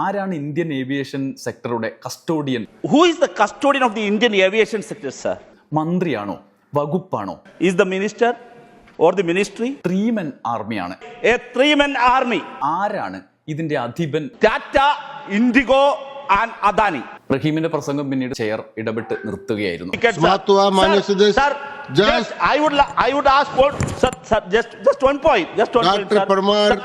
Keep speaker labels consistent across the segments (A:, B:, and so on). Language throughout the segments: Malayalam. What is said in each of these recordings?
A: ആരാണ് Indian aviation സെക്ടറുടെ custodian
B: Who is the custodian of the Indian aviation sector, sir?
A: മന്ത്രിയാണോ വകുപ്പാണോ
B: Is the minister or the ministry?
A: Three man ആർമിയാണ്
B: A three-man army.
A: ആരാണ് ഇതിന്റെ അധിപൻ
B: Tata, Indigo, and Adani.
A: റഹീമിന്റെ പ്രസംഗം പിന്നീട് ചെയർ ഇടപെട്ട് നിർത്തുകയായിരുന്നു
B: I would I would ask for sir, sir just just one point, just one point, sir.
C: Parmar.
B: Sir,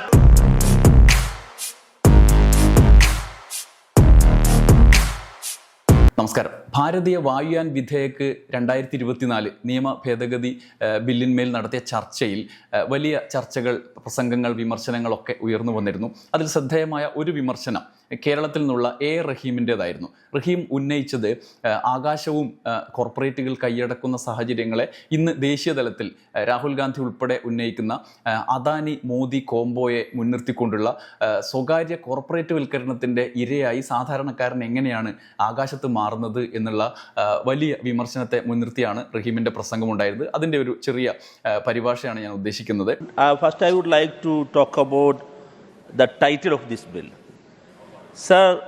A: നമസ്കാരം. ഭാരതീയ വായുയാൻ വിധേയക്ക് രണ്ടായിരത്തി ഇരുപത്തിനാല് നിയമ ഭേദഗതി ബില്ലിന്മേൽ നടത്തിയ ചർച്ചയിൽ വലിയ ചർച്ചകൾ പ്രസംഗങ്ങൾ വിമർശനങ്ങളൊക്കെ ഉയർന്നു വന്നിരുന്നു. അതിൽ ശ്രദ്ധേയമായ ഒരു വിമർശനം കേരളത്തിൽ നിന്നുള്ള എ റഹീമിന്റെതായിരുന്നു. റഹീം ഉന്നയിച്ചത് ആകാശവും കോർപ്പറേറ്റുകൾ കൈയടക്കുന്ന സാഹചര്യങ്ങളെ ഇന്ന് ദേശീയ തലത്തിൽ രാഹുൽ ഗാന്ധി ഉൾപ്പെടെ ഉന്നയിക്കുന്ന അദാനി മോദി കോംബോയെ മുൻനിർത്തിക്കൊണ്ടുള്ള സ്വകാര്യ കോർപ്പറേറ്റ് വൽക്കരണത്തിന്റെ ഇരയായി സാധാരണക്കാരൻ എങ്ങനെയാണ് ആകാശത്ത് മാറുന്നത് എന്നുള്ള വലിയ വിമർശനത്തെ മുൻനിർത്തിയാണ് റഹീമിന്റെ പ്രസംഗം ഉണ്ടായിരുന്നത് അതിന്റെ ഒരു ചെറിയ പരിഭാഷയാണ് ഞാൻ ഉദ്ദേശിക്കുന്നത്.
B: First I would like to talk about the title of this bill. Sir,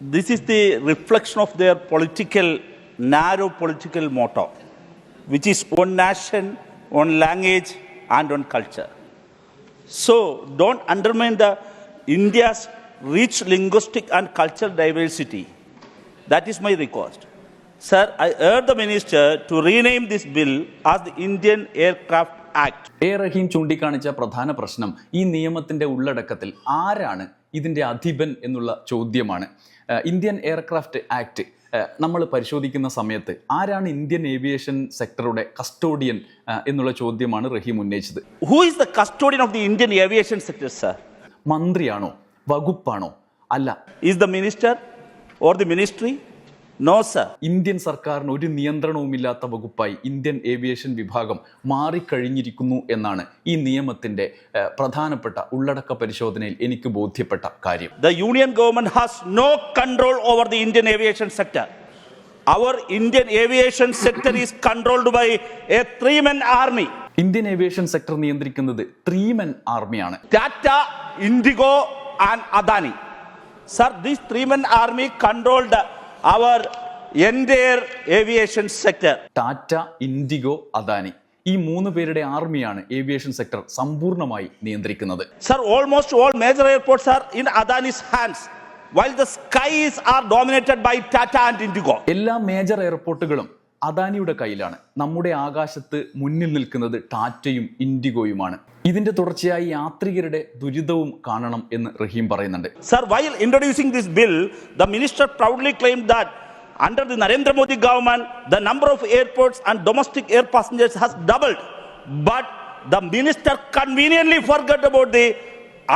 B: this is the reflection of their political, narrow political motto, which is one nation, one language, and one culture. So, don't undermine the India's rich linguistic and cultural diversity. That is my request. Sir, I urge the minister to rename this bill as the Indian Aircraft Act.
A: A Rahim ചൂണ്ടിക്കാണിച്ച പ്രധാന പ്രശ്നം ഈ നിയമത്തിന്റെ ഉള്ളടക്കത്തിൽ ആരാണ് ഇതിന്റെ അധിപൻ എന്നുള്ള ചോദ്യമാണ്. ഇന്ത്യൻ എയർക്രാഫ്റ്റ് ആക്ട് നമ്മൾ പരിശോധിക്കുന്ന സമയത്ത് ആരാണ് ഇന്ത്യൻ ഏവിയേഷൻ സെക്ടറുടെ കസ്റ്റോഡിയൻ എന്നുള്ള ചോദ്യമാണ് റഹീം ഉന്നയിച്ചത്.
B: Who is the custodian of the Indian aviation sector sir
A: മന്ത്രിയാണോ? വകുപ്പാണോ? അല്ല.
B: Is the minister or the ministry? നോസ
A: ഇന്ത്യൻ സർക്കാരിന് ഒരു നിയന്ത്രണവുമില്ലാത്ത വകുപ്പായി ഇന്ത്യൻ ഏവിയേഷൻ വിഭാഗം മാറിക്കഴിഞ്ഞിരിക്കുന്നു എന്നാണ് ഈ നിയമത്തിന്റെ പ്രധാനപ്പെട്ട ഉള്ളടക്ക പരിശോധനയിൽ എനിക്ക് ബോധ്യപ്പെട്ട കാര്യം.
B: The union government has no control over the Indian aviation sector our Indian aviation sector is controlled by a three three man army
A: Indian aviation sector നിയന്ത്രിക്കുന്നത് three three man ആർമിയാണ്
B: Tata IndiGo and Adani sir this three three man army controlled our entire aviation sector.
A: Tata IndiGo Adani ഈ മൂന്ന് പേരുടെ ആർമിയാണ് ഏവിയേഷൻ സെക്ടർ സമ്പൂർണമായി നിയന്ത്രിക്കുന്നത്
B: Sir, almost all major airports are in Adani's hands, while the skies are dominated by Tata and Indigo.
A: എല്ലാ മേജർ എയർപോർട്ടുകളും അദാനിയുടെ കയ്യിലാണ്. നമ്മുടെ ആകാശത്ത് മുന്നിൽ നിൽക്കുന്നത് ടാറ്റയും ഇൻഡിഗോയുമാണ്. ഇതിന്റെ തുടർച്ചയായി യാത്രികരുടെ ദുരിതവും കാണണം എന്ന് റഹീം പറയുന്നുണ്ട്.
B: Sir while introducing this bill the minister proudly claim that under the Narendra Modi government the number of airports and domestic air passengers has doubled but the minister conveniently forgot about the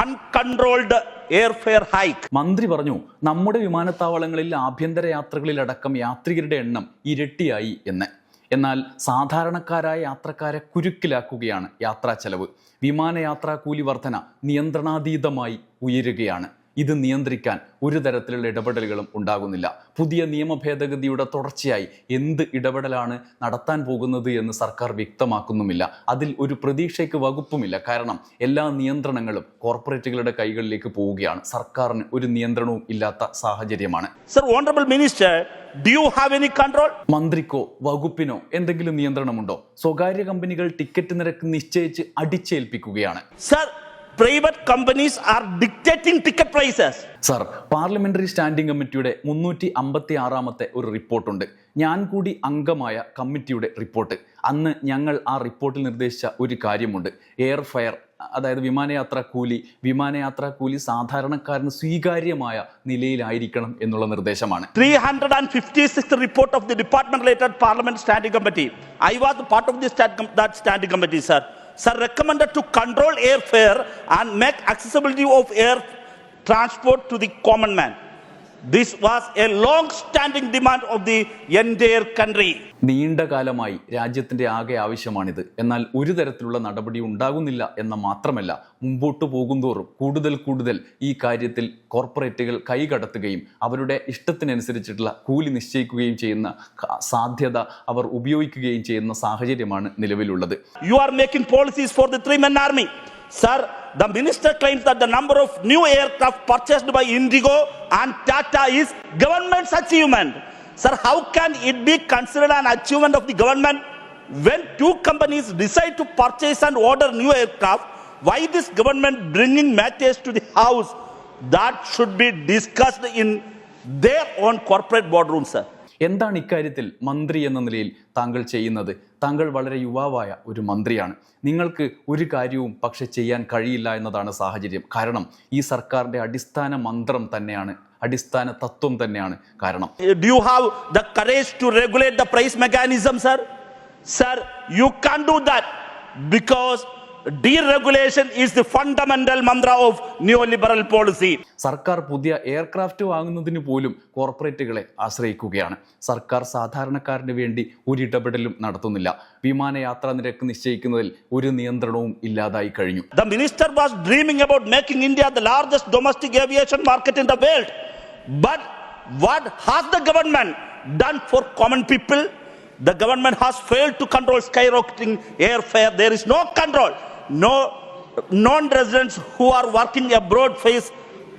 B: uncontrolled airfare hike
A: മന്ത്രി പറഞ്ഞു നമ്മുടെ വിമാനത്താവളങ്ങളിൽ ആഭ്യന്തര യാത്രകളിലടക്കം യാത്രികരുടെ എണ്ണം ഇരട്ടിയായി എന്ന്. എന്നാൽ സാധാരണക്കാരായ യാത്രക്കാരെ കുരുക്കിലാക്കുകയാണ് യാത്രാ ചെലവ്. വിമാനയാത്രാ കൂലി വർധന നിയന്ത്രണാതീതമായി ഉയരുകയാണ്. ഇത് നിയന്ത്രിക്കാൻ ഒരു തരത്തിലുള്ള ഇടപെടലുകളും ഉണ്ടാകുന്നില്ല. പുതിയ നിയമ ഭേദഗതിയുടെ തുടർച്ചയായി എന്ത് ഇടപെടലാണ് നടത്താൻ പോകുന്നത് എന്ന് സർക്കാർ വ്യക്തമാക്കുന്നുമില്ല. അതിൽ ഒരു പ്രതീക്ഷയ്ക്ക് വകുപ്പുമില്ല. കാരണം എല്ലാ നിയന്ത്രണങ്ങളും കോർപ്പറേറ്റുകളുടെ കൈകളിലേക്ക് പോവുകയാണ്. സർക്കാരിന് ഒരു നിയന്ത്രണവും ഇല്ലാത്ത സാഹചര്യമാണ്.
B: Sir minister have any control?
A: മന്ത്രിക്കോ വകുപ്പിനോ എന്തെങ്കിലും നിയന്ത്രണമുണ്ടോ? സ്വകാര്യ കമ്പനികൾ ടിക്കറ്റ് നിരക്ക് നിശ്ചയിച്ച് അടിച്ചേൽപ്പിക്കുകയാണ്.
B: Sir, private companies are dictating ticket prices
A: sir parliamentary standing കമ്മിറ്റിയുടെ മുന്നൂറ്റി അമ്പത്തി ആറാമത്തെ ഒരു റിപ്പോർട്ടുണ്ട്. ഞാൻ കൂടി അംഗമായ കമ്മിറ്റിയുടെ റിപ്പോർട്ട്. അന്ന് ഞങ്ങൾ ആ റിപ്പോർട്ടിൽ നിർദ്ദേശിച്ച ഒരു കാര്യമുണ്ട്. എയർ ഫയർ അതായത് വിമാനയാത്രാ കൂലി വിമാനയാത്രാ കൂലി സാധാരണക്കാരന് സ്വീകാര്യമായ നിലയിലായിരിക്കണം എന്നുള്ള നിർദ്ദേശമാണ്.
B: 356th report of the department related parliament standing committee. I was the part of was part of that standing committee sir. Sir recommended to control airfare and make accessibility of air transport to the common man this was a long standing demand of the entire country
A: നീണ്ട കാലമായി രാജ്യത്തിന്റെ ആകെ ആവശ്യമാണിത്. എന്നാൽ ഒരു തരത്തിലുള്ള നടപടി ഉണ്ടാകുന്നില്ല എന്ന മാത്രമല്ല മുമ്പോട്ട് പോകുന്തോറും കൂടുതൽ കൂടുതൽ ഈ കാര്യത്തിൽ കോർപ്പറേറ്റുകൾ കൈകടത്തുകയും അവരുടെ ഇഷ്ടത്തിനനുസരിച്ചിട്ടുള്ള കൂലി നിശ്ചയിക്കുകയും ചെയ്യുന്ന സാധ്യത അവർ ഉപയോഗിക്കുകയും ചെയ്യുന്ന സാഹചര്യമാണ് നിലവിലുള്ളത്.
B: You are making policies for the three men army. Sir, the minister claims that the number of new aircraft purchased by Indigo and Tata is government's achievement. Sir, how can it be considered an achievement of the government when two companies decide to purchase and order new aircraft? Why this government bringing matters to the house that should be discussed in their own corporate boardroom, sir?
A: എന്താണ് ഇക്കാര്യത്തിൽ മന്ത്രി എന്ന നിലയിൽ താങ്കൾ ചെയ്യുന്നത്? താങ്കൾ വളരെ യുവാവായ ഒരു മന്ത്രിയാണ്. നിങ്ങൾക്ക് ഒരു കാര്യവും പക്ഷെ ചെയ്യാൻ കഴിയില്ല എന്നതാണ് സാഹചര്യം. കാരണം ഈ സർക്കാരിന്റെ അടിസ്ഥാന മന്ത്രം തന്നെയാണ് അടിസ്ഥാന തത്വം തന്നെയാണ് കാരണം.
B: Do have the courage to regulate the price mechanism sir sir you can do that that because deregulation is the fundamental mantra of neoliberal policy.
A: സർക്കാർ പുതിയ എയർക്രാഫ്റ്റ് വാങ്ങുന്നതിന് പോലും കോർപ്പറേറ്റുകളെ ആശ്രയിക്കുകയാണ് സർക്കാർ സാധാരണക്കാരന് വേണ്ടി ഒരു ഇടപെടലും നടത്തുന്നില്ല വിമാനയാത്രാ നിരക്ക് നിശ്ചയിക്കുന്നതിൽ ഒരു നിയന്ത്രണവും ഇല്ലാതായി കഴിഞ്ഞു
B: The minister was dreaming about making India the largest domestic aviation market in the world. But what has the government done for common people? The government has failed to control skyrocketing airfare. There is no control. No non-residents who are working abroad face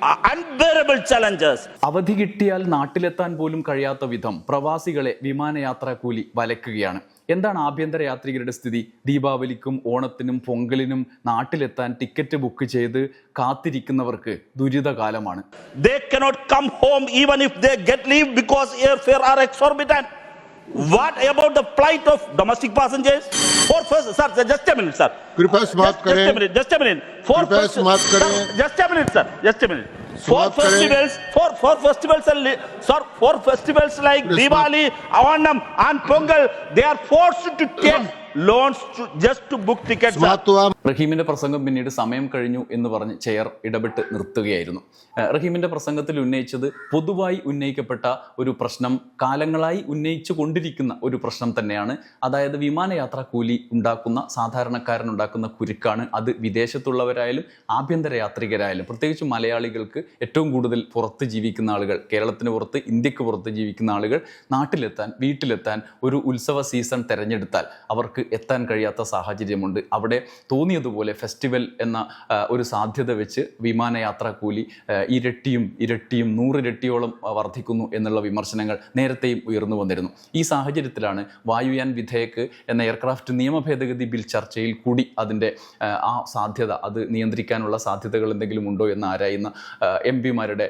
B: uh, unbearable challenges.
A: അവധി കിട്ടിയാൽ നാട്ടിലെത്താൻ പോലും കഴിയാത്ത വിധം പ്രവാസികളെ വിമാനയാത്രാ കൂലി വലക്കുകയാണ് എന്താണ് ആഭ്യന്തര യാത്രികരുടെ സ്ഥിതി ദീപാവലിക്കും ഓണത്തിനും പൊങ്കലിനും നാട്ടിലെത്താൻ ടിക്കറ്റ് ബുക്ക് ചെയ്ത് കാത്തിരിക്കുന്നവർക്ക് ദുരിതകാലമാണ്
B: They cannot come home even if they get leave because airfare are exorbitant. What about the plight of domestic passengers? For first sir just a minute sir
C: कृपया समाप्त करें
B: just a minute just a minute for first
C: समाप्त करें
B: just a minute sir just a minute for festivals for
C: for
B: festivals sir for festivals like Diwali Onam and Pongal they are forced to take loans just
C: to book tickets.
A: റഹീമിന്റെ പ്രസംഗം പിന്നീട് സമയം കഴിഞ്ഞു എന്ന് പറഞ്ഞ് ചെയർ ഇടപെട്ട് നിർത്തുകയായിരുന്നു. റഹീമിന്റെ പ്രസംഗത്തിൽ ഉന്നയിച്ചത് പൊതുവായി ഉന്നയിക്കപ്പെട്ട ഒരു പ്രശ്നം കാലങ്ങളായി ഉന്നയിച്ചു കൊണ്ടിരിക്കുന്ന ഒരു പ്രശ്നം തന്നെയാണ്. അതായത് വിമാനയാത്രാ കൂലി ഉണ്ടാക്കുന്ന സാധാരണക്കാരനുണ്ടാക്കുന്ന കുരുക്കാണ്. അത് വിദേശത്തുള്ളവരായാലും ആഭ്യന്തര യാത്രികരായാലും പ്രത്യേകിച്ച് മലയാളികൾക്ക് ഏറ്റവും കൂടുതൽ പുറത്ത് ജീവിക്കുന്ന ആളുകൾ കേരളത്തിന് പുറത്ത് ഇന്ത്യയ്ക്ക് പുറത്ത് ജീവിക്കുന്ന ആളുകൾ നാട്ടിലെത്താൻ വീട്ടിലെത്താൻ ഒരു ഉത്സവ സീസൺ തിരഞ്ഞെടുത്താൽ അവർക്ക് എത്താൻ കഴിയാത്ത സാഹചര്യമുണ്ട്. അവിടെ തോന്നി തോന്നിയതുപോലെ ഫെസ്റ്റിവൽ എന്ന ഒരു സാധ്യത വെച്ച് വിമാനയാത്രാ കൂലി ഇരട്ടിയും ഇരട്ടിയും നൂറിരട്ടിയോളം വർദ്ധിക്കുന്നു എന്നുള്ള വിമർശനങ്ങൾ നേരത്തെയും ഉയർന്നു വന്നിരുന്നു. ഈ സാഹചര്യത്തിലാണ് വായുയാൻ വിധേയക്ക് എന്ന എയർക്രാഫ്റ്റ് നിയമ ഭേദഗതി ബിൽ ചർച്ചയിൽ കൂടി അതിന്റെ ആ, സാധ്യത അത് നിയന്ത്രിക്കാനുള്ള സാധ്യതകൾ എന്തെങ്കിലും ഉണ്ടോ എന്ന് ആരായുന്ന എം പിമാരുടെ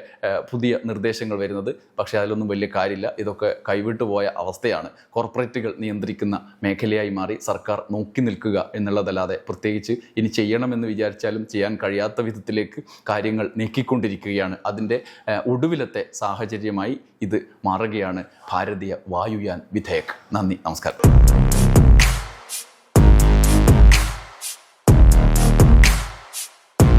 A: പുതിയ നിർദ്ദേശങ്ങൾ വരുന്നത്. പക്ഷേ അതിലൊന്നും വലിയ കാര്യമില്ല. ഇതൊക്കെ കൈവിട്ടു പോയ അവസ്ഥയാണ്. കോർപ്പറേറ്റുകൾ നിയന്ത്രിക്കുന്ന മേഖലയായി മാറി സർക്കാർ നോക്കി നിൽക്കുക എന്നുള്ളതല്ലാതെ പ്രത്യേകിച്ച് ഇനി ചെയ്യണമെന്ന് വിചാരിച്ചാലും ചെയ്യാൻ കഴിയാത്ത വിധത്തിലേക്ക് കാര്യങ്ങൾ നീക്കിക്കൊണ്ടിരിക്കുകയാണ്. അതിന്റെ ഒടുവിലത്തെ സാഹചര്യമായി ഇത് മാറുകയാണ് ഭാരതീയ വായുയാൻ വിധേയക്. നന്ദി നമസ്കാരം.